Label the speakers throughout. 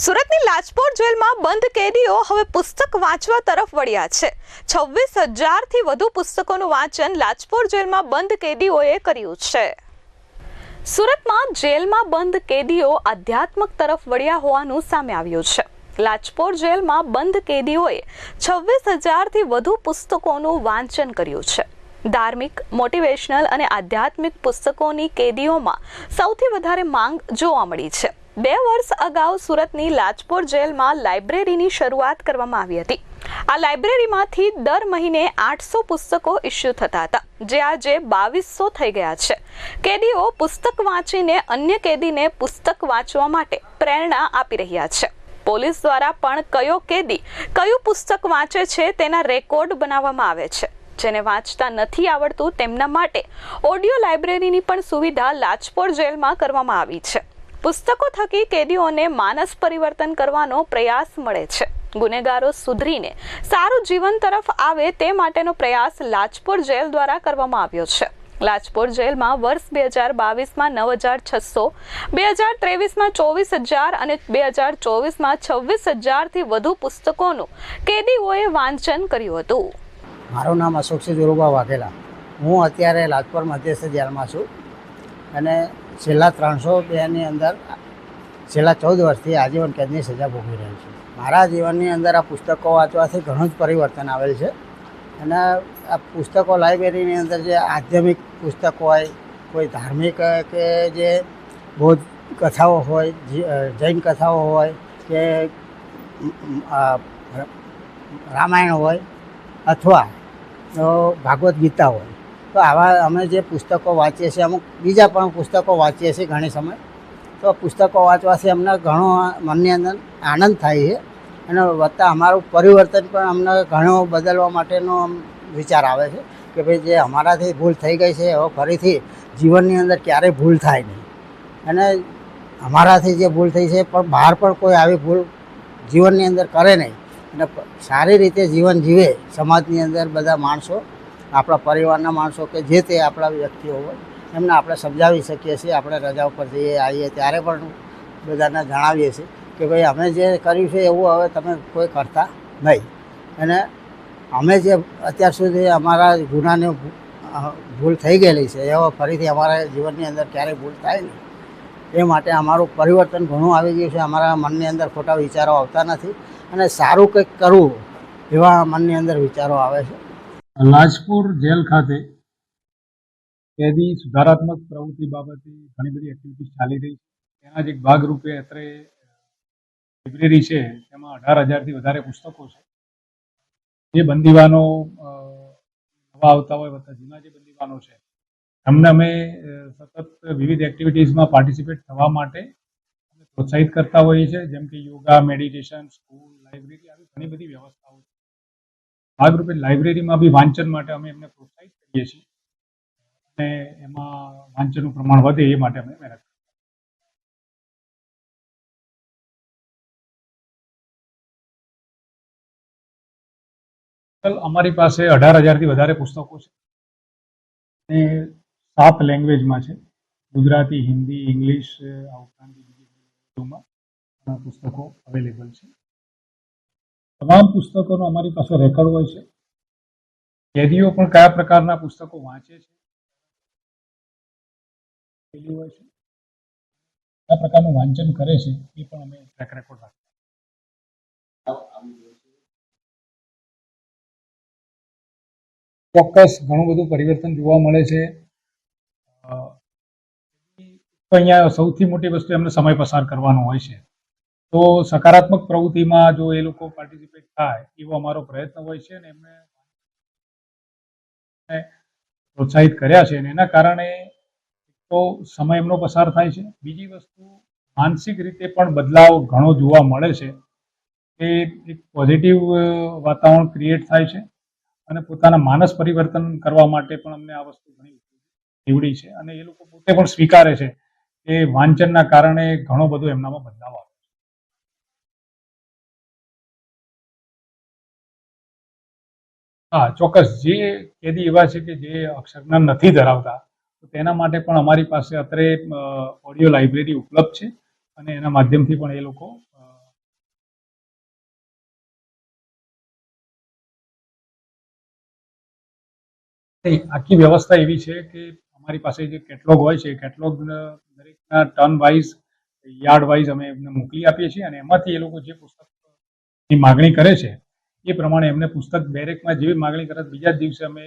Speaker 1: સુરતની લાજપોર જેલમાં બંધ કેદીઓ હવે પુસ્તક વાંચવા તરફ વળ્યા છે. છવ્વીસ હજારથી વધુ પુસ્તકોનું વાંચન લાજપોર જેલમાં બંધ કેદીઓએ કર્યું છે. સુરતમાં જેલમાં બંધ કેદીઓ આધ્યાત્મક તરફ વળ્યા હોવાનું સામે આવ્યું છે. લાજપોર જેલમાં બંધ કેદીઓએ છવ્વીસ હજારથી વધુ પુસ્તકોનું વાંચન કર્યું છે. ધાર્મિક, મોટિવેશનલ અને આધ્યાત્મિક પુસ્તકોની કેદીઓમાં સૌથી વધારે માંગ જોવા મળી છે. બે વર્ષ અગાઉ સુરતની લાજપોર જેલમાં લાઇબ્રેરીની શરૂઆત કરવામાં આવી હતી. આ લાઇબ્રેરીમાંથી દર મહિને આઠસો પુસ્તકો ઇસ્યુ થતા હતા, જે આજે બાવીસો થઈ ગયા છે. કેદીઓ પુસ્તક વાંચીને અન્ય કેદીને પુસ્તક વાંચવા માટે પ્રેરણા આપી રહ્યા છે. પોલીસ દ્વારા પણ કયો કેદી કયું પુસ્તક વાંચે છે તેના રેકોર્ડ બનાવવામાં આવે છે. જેને વાંચતા નથી આવડતું તેમના માટે ઓડિયો લાઇબ્રેરીની પણ સુવિધા લાજપોર જેલમાં કરવામાં આવી છે. પુસ્તકો થકી કેદીઓને માનસ પરિવર્તન કરવાનો પ્રયાસ મળે છે. ગુનેગારો સુધરીને સારું જીવન તરફ આવે તે માટેનો પ્રયાસ લાજપોર જેલ દ્વારા કરવામાં આવ્યો છે. લાજપોર જેલમાં વર્ષ બે હજાર બાવીસમાં નવ હજાર છસો, બે હજાર ત્રેવીસમાં ચોવીસ હજાર અને બે હજાર ચોવીસમાં છવ્વીસ હજારથી વધુ પુસ્તકોનું કેદીઓએ વાંચન કર્યું હતું.
Speaker 2: મારું નામ અશોકસિંહ ધુરુભા વાઘેલા. હું અત્યારે લાજપોર મધ્યસ્થ જેલમાં છું અને છેલ્લા ત્રણસો બેની અંદર, છેલ્લા ચૌદ વર્ષથી આજીવન કેદની સજા ભોગવી રહ્યો છું. મારા જીવનની અંદર આ પુસ્તકો વાંચવાથી ઘણું જ પરિવર્તન આવેલ છે. અને આ પુસ્તકો લાઇબ્રેરીની અંદર જે આધ્યાત્મિક પુસ્તકો હોય, કોઈ ધાર્મિક કે જે બૌદ્ધ કથાઓ હોય જૈન કથાઓ હોય, કે રામાયણ હોય, અથવા ભાગવદ્ ગીતા હોય તો આવા અમે જે પુસ્તકો વાંચીએ છીએ, અમુક બીજા પણ પુસ્તકો વાંચીએ છીએ ઘણી સમય. તો પુસ્તકો વાંચવાથી અમને ઘણો મનની અંદર આનંદ થાય છે અને વત્તા અમારું પરિવર્તન પણ અમને ઘણો બદલવા માટેનો વિચાર આવે છે કે ભાઈ જે અમારાથી ભૂલ થઈ ગઈ છે હવે ફરીથી જીવનની અંદર ક્યારેય ભૂલ થાય નહીં. અને અમારાથી જે ભૂલ થઈ છે, પણ બહાર પણ કોઈ આવી ભૂલ જીવનની અંદર કરે નહીં. અને સારી રીતે જીવન જીવે સમાજની અંદર બધા માણસો આપણા પરિવારના માણસો કે જે તે આપણા વ્યક્તિઓ હોય, એમને આપણે સમજાવી શકીએ છીએ, આપણે રજા ઉપર જઈએ, આવીએ ત્યારે પણ બધાને જણાવીએ છીએ કે ભાઈ, અમે જે કર્યું છે એવું હવે તમે કોઈ કરતા નહીં. અને અમે જે અત્યાર સુધી અમારા ગુનાને ભૂલ થઈ ગયેલી છે, એવો ફરીથી અમારા જીવનની અંદર ક્યારેય ભૂલ થાય નહીં. એ માટે અમારું પરિવર્તન ઘણું આવી ગયું છે, અમારા મનની અંદર ખોટા વિચારો આવતા નથી. અને સારું કંઈક કરવું એવા મનની અંદર વિચારો આવે છે.
Speaker 3: લાજપુર જેલ ખાતે કેદી સુધારાત્મક પ્રવૃત્તિ બાબતે ઘણી બધી એક્ટિવિટીઝ ચાલી રહી છે. એના જ એક ભાગરૂપે અત્રે લાઇબ્રેરી છે, તેમાં અઢાર હજારથી વધારે પુસ્તકો છે. જે બંદીવાનો નવા આવતા હોય વત્તા જૂના જે બંદીવાનો છે એમને અમે સતત વિવિધ એક્ટિવિટીઝમાં પાર્ટિસિપેટ થવા માટે પ્રોત્સાહિત કરતા હોઈએ છીએ. જેમ કે યોગા મેડિટેશન સ્કૂલ લાઇબ્રેરી આવી ઘણી બધી વ્યવસ્થાઓ છે. ભાગરૂપે લાઇબ્રેરીમાં બી વાંચન માટે અમે એમને પ્રોત્સાહિત કરીએ છીએ. અને એમાં વાંચનનું પ્રમાણ વધે એ માટે અમે મહેનત ટોટલ અમારી પાસે અઢાર હજારથી વધારે પુસ્તકો છે. અને સાત લેંગ્વેજમાં છે. ગુજરાતી, હિન્દી, ઇંગ્લિશ, આ ઉપરાંત પુસ્તકો અવેલેબલ છે. તમામ પુસ્તકોનો અમારી પાસે રેકોર્ડ હોય છે. કેદીઓ પણ કયા પ્રકારના પુસ્તકો વાંચે છે? કયા પ્રકારનું વાંચન કરે છે? એ પણ અમે ટ્રેક રેકોર્ડ રાખીએ. ચોક્કસ ઘણું બધું પરિવર્તન જોવા મળે છે. અહીંયા સૌથી મોટી વસ્તુ એમને સમય પસાર કરવાનો હોય છે. તો સકારાત્મક પ્રવૃત્તિમાં જો એ લોકો પાર્ટિસિપેટ થાય, એવો અમારો પ્રયત્ન હોય છે અને એમને પ્રોત્સાહિત કર્યા છે અને એના કારણે તો સમય એમનો પસાર થાય છે. બીજી વસ્તુ, માનસિક રીતે પણ બદલાવ ઘણો જોવા મળે છે. કે એક પોઝિટિવ વાતાવરણ ક્રિએટ થાય છે અને પોતાના માનસ પરિવર્તન કરવા માટે પણ અમને આ વસ્તુ ઘણી નીવડી છે અને એ લોકો પોતે પણ સ્વીકારે છે કે વાંચનના કારણે ઘણો બધો એમનામાં બદલાવ આવે હા, ચોક્કસ. જે કેદી એવા છે કે જે અક્ષરજ્ઞાન નથી ધરાવતા, તો તેના માટે પણ અમારી પાસે અત્રે ઓડિયો લાઇબ્રેરી ઉપલબ્ધ છે અને એના માધ્યમથી પણ એ લોકો આખી વ્યવસ્થા એવી છે કે અમારી પાસે જે કેટલોગ હોય છે કેટલોગ દરેકના ટર્ન વાઇઝ, યાર્ડ વાઇઝ અમે એમને મોકલી આપીએ છીએ અને એમાંથી એ લોકો જે પુસ્તકની માગણી કરે છે એ પ્રમાણે એમને પુસ્તક બેરેકમાં જેવી માગણી કરે બીજા દિવસે અમે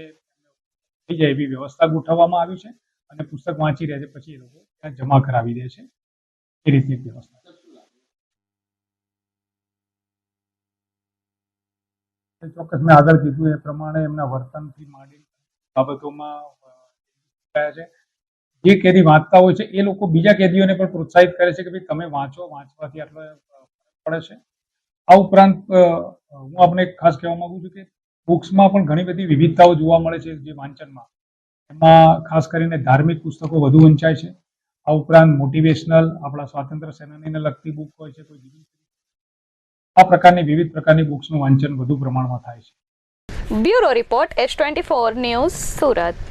Speaker 3: થઈ જાય એવી વ્યવસ્થા ગોઠવવામાં આવી છે અને પુસ્તક વાંચી રહે છે, પછી એ લોકો ત્યાં જમા કરાવી દે છે. એ રીતની વ્યવસ્થા. ચોક્કસ મેં આગળ કીધું એ પ્રમાણે એમના વર્તનથી માંડી બાબતોમાં છે. જે કેદી વાંચતા હોય છે, એ લોકો બીજા કેદીઓને પણ પ્રોત્સાહિત કરે છે કે ભાઈ તમે વાંચો, વાંચવાથી આટલો પડે છે. આ ઉપરાંત હું આપણે ખાસ કહેવા માંગુ છું કે બુક્સમાં પણ ઘણી બધી વિવિધતાઓ જોવા મળે છે જે વાંચનમાં. એમાં ખાસ કરીને ધાર્મિક પુસ્તકો વધુ વંચાય છે. આ ઉપરાંત મોટિવેશનલ આપણા સ્વાતંત્ર્ય સેનાનીને લગતી બુક હોય છે, કોઈ બીજી આ પ્રકારની વિવિધ પ્રકારની બુક્સનું વાંચન વધુ પ્રમાણમાં થાય છે.
Speaker 1: Bureau report S twenty four news Surat.